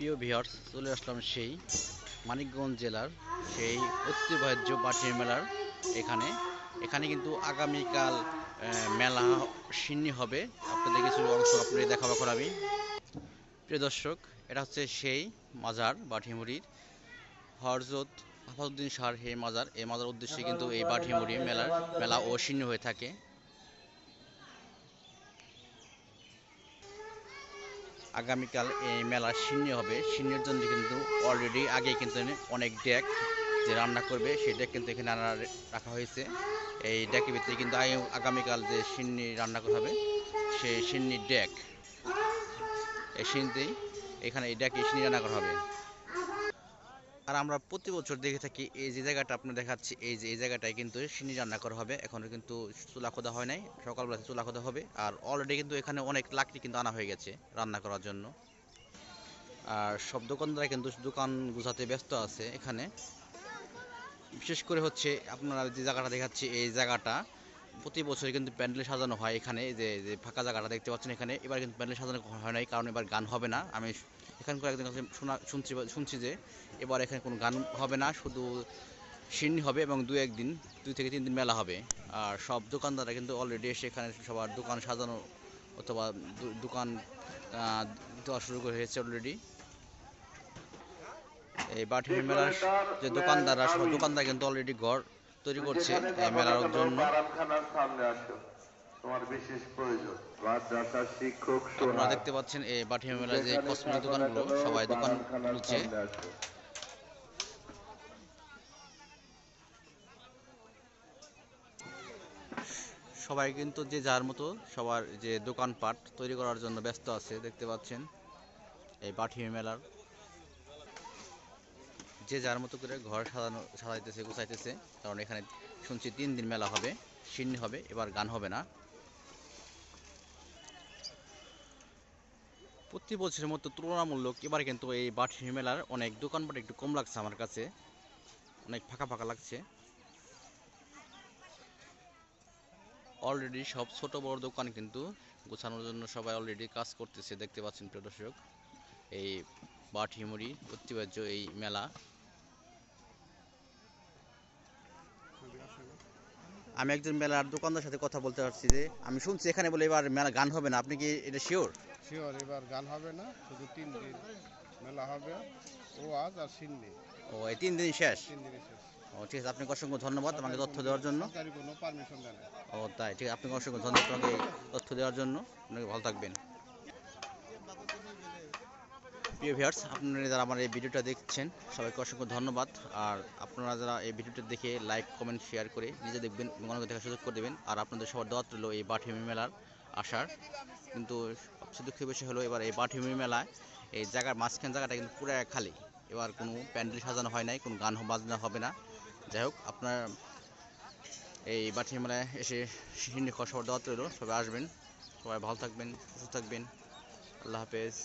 প্রিয় ভিউয়ার্স, চলে আসলাম সেই মানিকগঞ্জ জেলার সেই ঐতিহ্যবাহ্য বাটির মেলার এখানে। এখানে কিন্তু আগামীকাল মেলা সিন্নি হবে। আপনাদের কিছু অংশ আপনাদের দেখাবো এখন আমি। প্রিয় দর্শক, এটা হচ্ছে সেই মাজার বাটিমুড়ির হরজত আফাউদ্দিন শাহর হে মাজার। এই মাজার উদ্দেশ্যে কিন্তু এই বাটিমুড়ি মেলার, মেলা ও সিন্নি হয়ে থাকে। আগামীকাল এই মেলার সিন্নি হবে। সিন্নির জন্য কিন্তু অলরেডি আগে কিন্তু অনেক ডেক যে রান্না করবে, সেই ডেক কিন্তু এখানে রান্না রাখা হয়েছে। এই ডেকের ভিতরে কিন্তু আগে- আগামীকাল যে সিন্নি রান্না করা হবে সেই সিন্নির ডেক এই সিন্নিতেই এখানে এই ডেকে সিন্নি রান্না করা হবে। আর আমরা প্রতি বছর দেখে থাকি, এই যে জায়গাটা আপনার দেখাচ্ছি, এই যে, এই জায়গাটায় কিন্তু সিন্নি রান্না করা হবে। এখনও কিন্তু চুলা খোদা হয় নাই সকালবেলা চুলা খোদা হবে। আর অলরেডি কিন্তু এখানে অনেক লাকড়ি কিন্তু আনা হয়ে গেছে রান্না করার জন্য। আর সব দোকানদারা কিন্তু দোকান গুছাতে ব্যস্ত আছে এখানে। বিশেষ করে হচ্ছে আপনারা যে জায়গাটা দেখাচ্ছি, এই জায়গাটা প্রতি বছর কিন্তু প্যান্ডেল সাজানো হয় এখানে যে যে ফাঁকা জায়গাটা দেখতে পাচ্ছেন এখানে। এবার কিন্তু প্যান্ডেল সাজানো হয় নাই, কারণ এবার গান হবে না। আমি এখানকার একজন কাছে শোনা, শুনছি শুনছি যে এবার এখানে কোনো গান হবে না, শুধু সিন্নি হবে এবং দু একদিন, দুই থেকে তিন দিন মেলা হবে। আর সব দোকানদাররা কিন্তু অলরেডি এসে এখানে সবার দোকান সাজানো অথবা দোকান দেওয়া শুরু করে হয়েছে অলরেডি এই বাটি মেলার যে দোকানদাররা, সব দোকানদার কিন্তু অলরেডি ঘর তৈরি করছে এই মেলার জন্য। আপনারা দেখতে পাচ্ছেন এই বাটি মেলার যে কসমেটিক দোকানগুলো সবাই দোকান খুলছে। সবাই কিন্তু যে যার মতো সবার যে দোকানপাট তৈরি করার জন্য ব্যস্ত আছে দেখতে পাচ্ছেন এই বাঠি মেলার যে যার মতো করে ঘর সাজানো, সাজাইতেছে, গুছাইতেছে, কারণ এখানে শুনছি তিন দিন মেলা হবে, সিন্নি হবে, এবার গান হবে না। প্রতি বছরের মতো তুলনামূলক এবার কিন্তু এই বাঠি মেলার অনেক দোকানপাট একটু কম লাগছে আমার কাছে, অনেক ফাঁকা ফাঁকা লাগছে। অলরেডি সব ছোট বড় দোকান কিন্তু গোছানোর জন্য সবাই অলরেডি কাজ করতেছে, দেখতে পাচ্ছেন প্রিয় দর্শক। এই বাঠিমুড়ি ঐতিহ্য এই মেলা। আমি একজন মেলার দোকানদার সাথে কথা বলতে পারছি যে আমি শুনছি এখানে বলে এবার মেলা গান হবে না। আপনি কি এটা শিওর শিওর এবার গান হবে না শুধু তিন দিন মেলা হবে ও আজ আর সিন্নি। ও এই তিন দিন শেষ? তিন দিন শেষ। ও ঠিক আছে আপনাকে অসংখ্য ধন্যবাদ আমাকে তথ্য দেওয়ার জন্য। ও তাই ঠিক আছে আপনাকে অসংখ্য ধন্যবাদ আমাকে তথ্য দেওয়ার জন্য। আপনাকে ভালো থাকবেন। প্রিয় ভিউয়ার্স, আপনারা যারা আমার এই ভিডিওটা দেখছেন, সবাইকে অসংখ্য ধন্যবাদ। আর আপনারা যারা এই ভিডিওটা দেখে লাইক কমেন্ট শেয়ার করে নিজে দেখবেন এবং অন্যকে দেখার সুযোগ করে দেবেন। আর আপনাদের সবার দাওয়াত রইল এই বাঠিমি মেলার আসার। কিন্তু সবচেয়ে দুঃখের বিষয় হলো, এবার এই বাঠিমি মেলায় এই জায়গার মাঝখান জায়গাটা কিন্তু পুরো খালি। এবার কোনো প্যান্ডেল সাজানো হয় নাই, কোনো গান বাজনা হবে না। যাই হোক, আপনার এই বাঠি মেলায় এসে হিন্দি সবার দাওয়াত রইল। সবাই আসবেন, সবাই ভালো থাকবেন, সুস্থ থাকবেন। আল্লাহ হাফেজ।